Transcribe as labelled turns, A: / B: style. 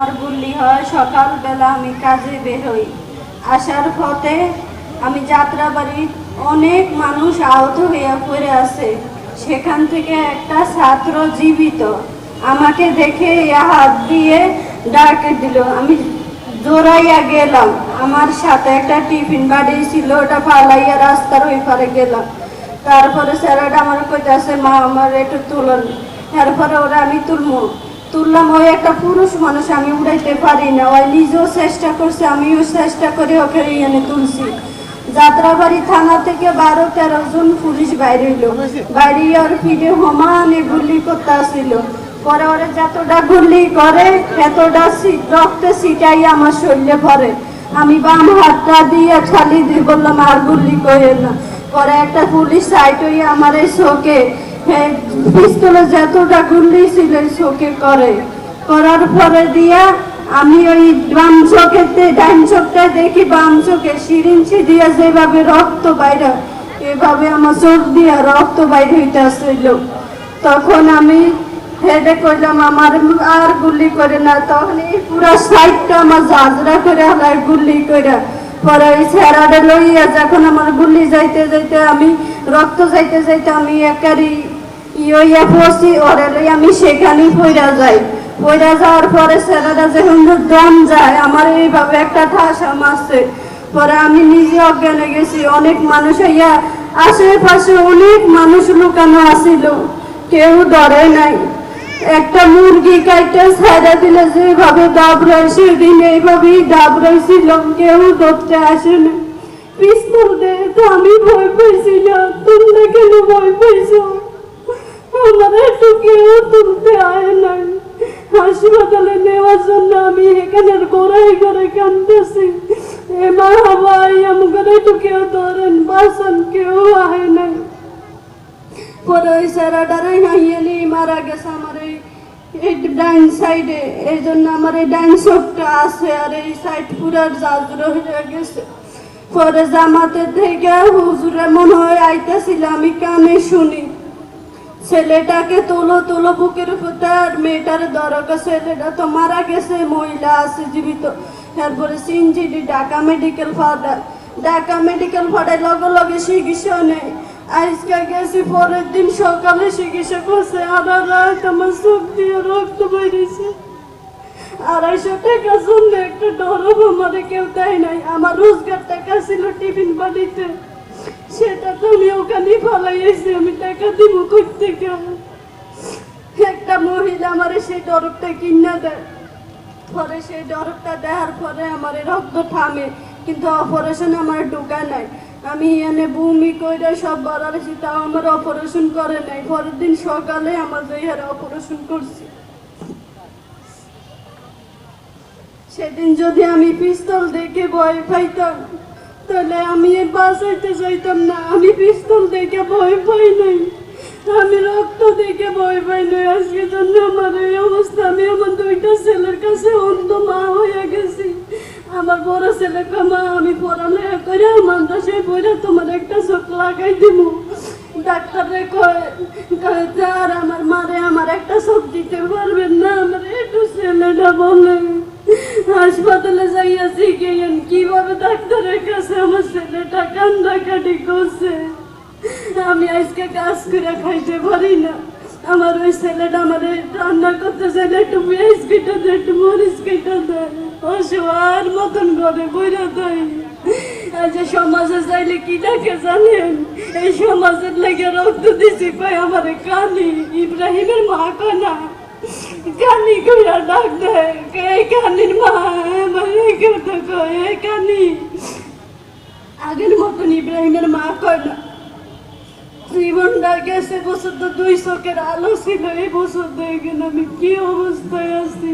A: আমার গুল্লি হয়, সকালবেলা আমি কাজে বের হই। আসার পথে আমি যাত্রা যাত্রাবাড়ি অনেক মানুষ আহত হইয়া পড়ে আছে। সেখান থেকে একটা ছাত্র জীবিত। আমাকে দেখে হাত দিয়ে ডাকে দিল। আমি জোরাইয়া গেলাম। আমার সাথে একটা টিফিন বাড়ি ছিল, ওটা ফালাইয়া রাস্তার ওই পারে গেলাম। তারপরে স্যারেরা আমার কইতে আছে মা, আমার একটু তুলন। তারপরে ওরা আমি তুলমু। তুললাম ওই একটা পুরুষ মানুষ আমি উড়াইতে পারি না। ওই নিজেও চেষ্টা করছে, আমিও চেষ্টা করে ওকে এনে তুলছি। যাত্রাবাড়ি থানা থেকে বারো, তেরো জন পুলিশ বাইরে হইল বাইরে আর ফিরে সমানে গুলি করতে আসছিল পরে ওরা যতটা গুলি করে, এতটা রক্ত ছিটাই আমার শরীরে ভরে। আমি বাম হাতটা দিয়ে খালি দিয়ে বললাম, আর গুলি করে না। পরে একটা পুলিশ সাইট হয়ে আমার এই চোখে পিস্তলে যতটা গুলি ছিল চোখে করে। করার পরে দিয়া আমি ওই বাম চোখেতে ডান চোখটা দেখি, বাম চোখে সিরিঞ্চি দিয়ে যেভাবে রক্ত বাইরে এভাবে আমার চোখ দিয়া রক্ত বাইরে হইতে আসছিল তখন আমি হেডে কইলাম, আমার আর গুলি করে না। তখন এই পুরো সাইডটা আমার জাজরা করে হালাই গুলি করে পরে ওই ছেড়াটা লইয়া যখন আমার গুলি যাইতে যাইতে আমি, রক্ত যাইতে যাইতে আমি একারি ইয়া পড়ছি, ওরে আমি সেখানেই পইরা যাই। পইরা যাওয়ার পরে ছেলেরা যখন দম যায়, আমার এইভাবে একটা ঠাসা মারছে। পরে আমি নিজে অজ্ঞান গেছি, অনেক মানুষ ইয়া আশেপাশে অনেক মানুষ লুকানো আসিল কেউ ধরে নাই। একটা মুরগি কাইটা ছাড়া দিলে যেভাবে ডাব দাবড়ায় সেদিন এইভাবেই ডাব দাবড়াইছিল কেউ ধরতে আসে না পিস্তল দিয়ে তো আমি ভয় পাইছিলাম, তোমরা কেন ভয় পাইছো? তুলতে আয় নাই। হাসপাতালে নেওয়ার জন্য আমি এখানের গোড়ায় আমাকে একটু কেউ ধরেন বাসন কেউ আয় নাই। মারা গেছে আমার এই ডাইন সাইডে। এই জন্য আমার এই ডাইন আছে আর এই সাইড হয়ে গেছে। পরে জামাতের থেকে হুজুরে মনে হয় আইতেছিল আমি কানে শুনি। ছেলেটাকে তোলো তোলো বুকের আর মেয়েটার দরকার ছেলেটা তো মারা গেছে, মহিলা আছে জীবিত। তারপরে সিনজিডি ঢাকা মেডিকেল ফাদার ঢাকা মেডিকেল ফাদার লগে লগে চিকিৎসা নেই আজকে গেছি, পরের দিন সকালে চিকিৎসা করছে আধা রাত আমার চোখ দিয়ে রক্ত বেরিয়েছে। আড়াইশো টাকা জন্য একটা ডরব আমাদের কেউ দেয় নাই। আমার রোজগার টাকা ছিল টিফিন বাড়িতে সেটা তো আমি ওখানে ফালাইয়েছি আমি টাকা দিব করতে একটা মহিলা আমার সেই ডরবটা কিনা দেয়। পরে সেই ডরবটা দেওয়ার পরে আমার রক্ত থামে, কিন্তু অপারেশন আমার ঢোকা নাই। আমি এনে বমি কইরা সব বাড়াইছি তাও আমার অপারেশন করে নাই। পরের দিন সকালে আমার জয়ের অপারেশন করছি। সেদিন যদি আমি পিস্তল দেখে ভয় পাইতাম তাহলে আমি বাঁচাইতে চাইতাম না। আমি পিস্তল দেখে ভয় পাই নাই। আমি রক্ত দেখে ভয় পাই নাই। আজকে জন্য আমার এই অবস্থা। আমি আমার দুইটা ছেলের কাছে অন্ধ মা হয়ে গেছি। আমার বড় ছেলেকে মা, আমি পড়ালেখা করে মাদ্রাসায় পড়ে তোমার একটা চোখ লাগাই দিব। ডাক্তারে কয় আর আমার মারে আমার একটা চোখ দিতে পারবেন না। আমার একটু ছেলেটা বলে। হাসপাতালে যাইয়াছি গিয়ে কীভাবে ডাক্তারের কাছে আমার ছেলেটা কান্দাকাটি করছে? আমি আজকে কাজ করে খাইতে পারি না। আমার ওই ছেলেটা আমার রান্না করতে চাইলে একটু পেঁয়াজ কেটে দেয়, একটু মরিচ কেটে দেয় অসহার মতন ঘরে বইরা দেয়। আজ সমাজে চাইলে কি ডাকে জানেন? এই সমাজের লেগে রক্ত দিছি কয় আমার কানি। ইব্রাহিমের মা কনা কানি কইরা ডাক দে এই কানির মা আমার এই কথা কয় এই কানি আগের মতন ইব্রাহিমের মা কয় না জীবনটা গেছে বছর তো দুই চোখের আলো ছিল এই বছর দেখেন আমি কি অবস্থায় আছি